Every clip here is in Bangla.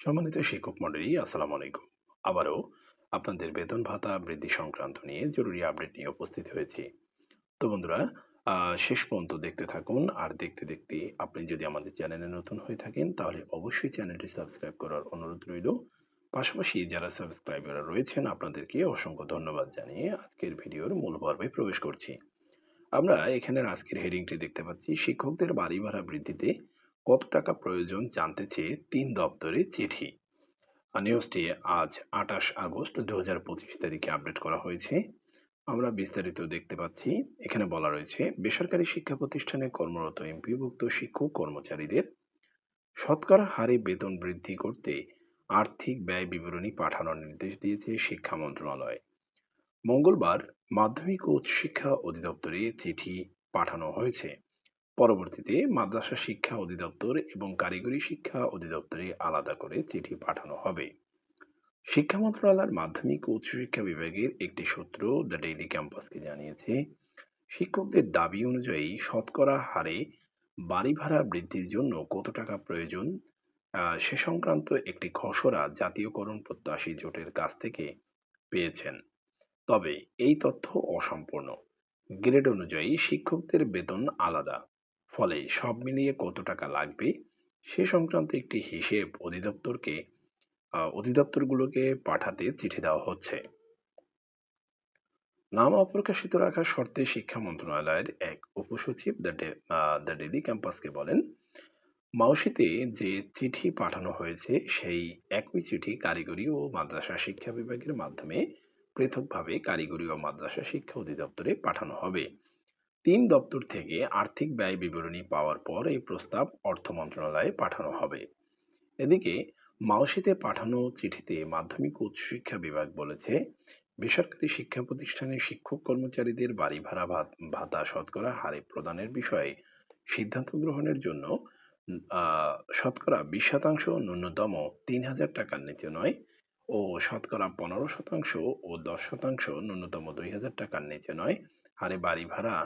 সম্মানিত শিক্ষক মণ্ডলী আসসালামু আলাইকুম। আবারও আপনাদের বেতন ভাতা বৃদ্ধি সংক্রান্ত নিয়ে জরুরি আপডেট নিয়ে উপস্থিত হয়েছি। তো বন্ধুরা শেষ পর্যন্ত দেখতে থাকুন আর দেখতে দেখতে আপনি যদি আমাদের চ্যানেলে নতুন হয়ে থাকেন, তাহলে অবশ্যই চ্যানেলটি সাবস্ক্রাইব করার অনুরোধ রইল। পাশাপাশি যারা সাবস্ক্রাইবাররা রয়েছেন, আপনাদেরকে অসংখ্য ধন্যবাদ জানিয়ে আজকের ভিডিওর মূল পর্বে প্রবেশ করছি। আমরা এখানের আজকের হেডিংটি দেখতে পাচ্ছি, শিক্ষকদের বাড়ি ভাড়া বৃদ্ধিতে কত টাকা প্রয়োজন জানতে চেয়ে তিন দপ্তরে চিঠি। নিউজটি আজ আঠাশ আগস্ট দু হাজার পঁচিশ তারিখে আপডেট করা হয়েছে। আমরা বিস্তারিত দেখতে পাচ্ছি। এখানে বলা রয়েছে, বেসরকারি শিক্ষা প্রতিষ্ঠানে কর্মরত এমপিভুক্ত শিক্ষক কর্মচারীদের শতকরা হারে বেতন বৃদ্ধি করতে আর্থিক ব্যয় বিবরণী পাঠানোর নির্দেশ দিয়েছে শিক্ষা মন্ত্রণালয়। মঙ্গলবার মাধ্যমিক ও উচ্চশিক্ষা অধিদপ্তরে চিঠি পাঠানো হয়েছে। পরবর্তীতে মাদ্রাসা শিক্ষা অধিদপ্তর এবং কারিগরি শিক্ষা অধিদপ্তরে আলাদা করে চিঠি পাঠানো হবে। শিক্ষা মন্ত্রণালয়ের মাধ্যমিক ও উচ্চশিক্ষা বিভাগের একটি সূত্র দ্য ডেইলি ক্যাম্পাসকে জানিয়েছে, শিক্ষকদের দাবি অনুযায়ী শতকরা হারে বাড়ি ভাড়া বৃদ্ধির জন্য কত টাকা প্রয়োজন সে সংক্রান্ত একটি খসড়া জাতীয়করণ প্রত্যাশী জোটের কাছ থেকে পেয়েছেন। তবে এই তথ্য অসম্পূর্ণ। গ্রেড অনুযায়ী শিক্ষকদের বেতন আলাদা। ফলে সব মিলিয়ে কত টাকা লাগবে সে সংক্রান্ত একটি হিসেব অধিদপ্তরকে অধিদপ্তরগুলোকে পাঠাতে চিঠি দেওয়া হচ্ছে। নাম অপ্রকাশিত রাখার শর্তে শিক্ষা মন্ত্রণালয়ের এক উপসচিব, দ্য ডেলি ক্যাম্পাসকে বলেন, মাউসিতে যে চিঠি পাঠানো হয়েছে, সেই একই চিঠি কারিগরি ও মাদ্রাসা শিক্ষা বিভাগের মাধ্যমে পৃথকভাবে কারিগরি ও মাদ্রাসা শিক্ষা অধিদপ্তরে পাঠানো হবে। তিন দপ্তর থেকে আর্থিক ব্যয় বিবরণী পাওয়ার পর এই প্রস্তাব অর্থ মন্ত্রণালয়ে পাঠানো হবে। এদিকে মাওসিতে পাঠানো চিঠিতে মাধ্যমিক ও উচ্চশিক্ষা বিভাগ বলেছে, বেসরকারি শিক্ষা প্রতিষ্ঠানের শিক্ষক কর্মচারীদের বাড়ি ভাড়া ভাতা শতকরা হারে প্রদানের বিষয়ে সিদ্ধান্ত গ্রহণের জন্য শতকরা বিশ শতাংশ, ন্যূনতম তিন হাজার টাকার নিচে নয় ও শতকরা পনেরো শতাংশ ও দশ শতাংশ, ন্যূনতম দুই হাজার টাকার নিচে নয় হারে বাড়ি ভাড়া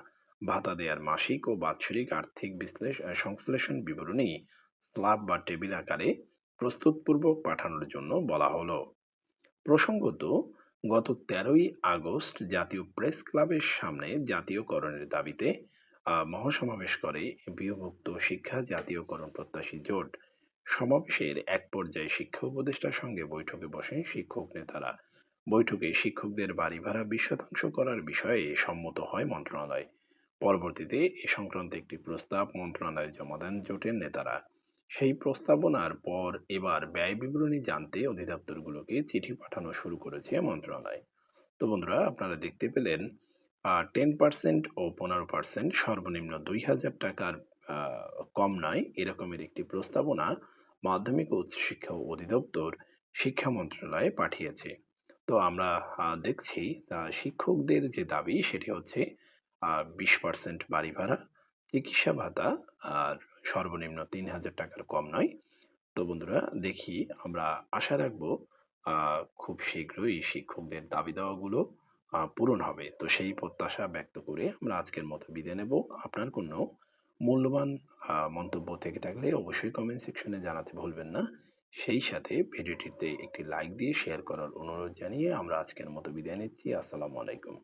ভাতা দেওয়ার মাসিক ও বাৎসরিক আর্থিক বিশ্লেষণ সংশ্লেষণ বিবরণী স্ল্যাব বা টেবিল আকারে প্রস্তুতপূর্বক পাঠানোর জন্য বলা হলো। প্রসঙ্গত, গত তেরোই আগস্ট জাতীয় প্রেস ক্লাবের সামনে জাতীয়করণের দাবিতে মহাসমাবেশ করে বিভক্ত শিক্ষা, জাতীয়করণ প্রত্যাশী জোট। সমাবেশের এক পর্যায়ে শিক্ষা উপদেষ্টার সঙ্গে বৈঠকে বসেন শিক্ষক নেতারা। বৈঠকে শিক্ষকদের বাড়ি ভাড়া বিশ শতাংশ করার বিষয়ে সম্মত হয় মন্ত্রণালয়। পরবর্তীতে এ সংক্রান্ত একটি প্রস্তাব মন্ত্রণালয়ে জমা দেন জোটের নেতারা। সেই প্রস্তাবনার পর এবার ব্যয় বিবরণী জানতে অধিদপ্তরগুলোকে চিঠি পাঠানো শুরু করেছে মন্ত্রণালয়। তো বন্ধুরা, আপনারা দেখতে পেলেন টেন পার্সেন্ট ও পনেরো পার্সেন্ট সর্বনিম্ন দুই হাজার টাকার কম নয় এরকমের একটি প্রস্তাবনা মাধ্যমিক ও উচ্চশিক্ষা অধিদপ্তর শিক্ষা মন্ত্রণালয়ে পাঠিয়েছে। তো আমরা দেখছি শিক্ষকদের যে দাবি সেটি হচ্ছে বিশ পার্সেন্ট বাড়ি ভাড়া, চিকিৎসা ভাতা আর সর্বনিম্ন তিন হাজার টাকার কম নয়। তো বন্ধুরা, দেখি আমরা আশা রাখব খুব শীঘ্রই শিক্ষকদের দাবি দেওয়াগুলো পূরণ হবে। তো সেই প্রত্যাশা ব্যক্ত করে আমরা আজকের মতো বিদায় নেব। আপনার কোনো মূল্যবান মন্তব্য থেকে থাকলে অবশ্যই কমেন্ট সেকশনে জানাতে ভুলবেন না। সেই সাথে ভিডিওটিতে একটি লাইক দিয়ে শেয়ার করার অনুরোধ জানিয়ে আমরা আজকের মতো বিদায় নিচ্ছি। আসসালামু আলাইকুম।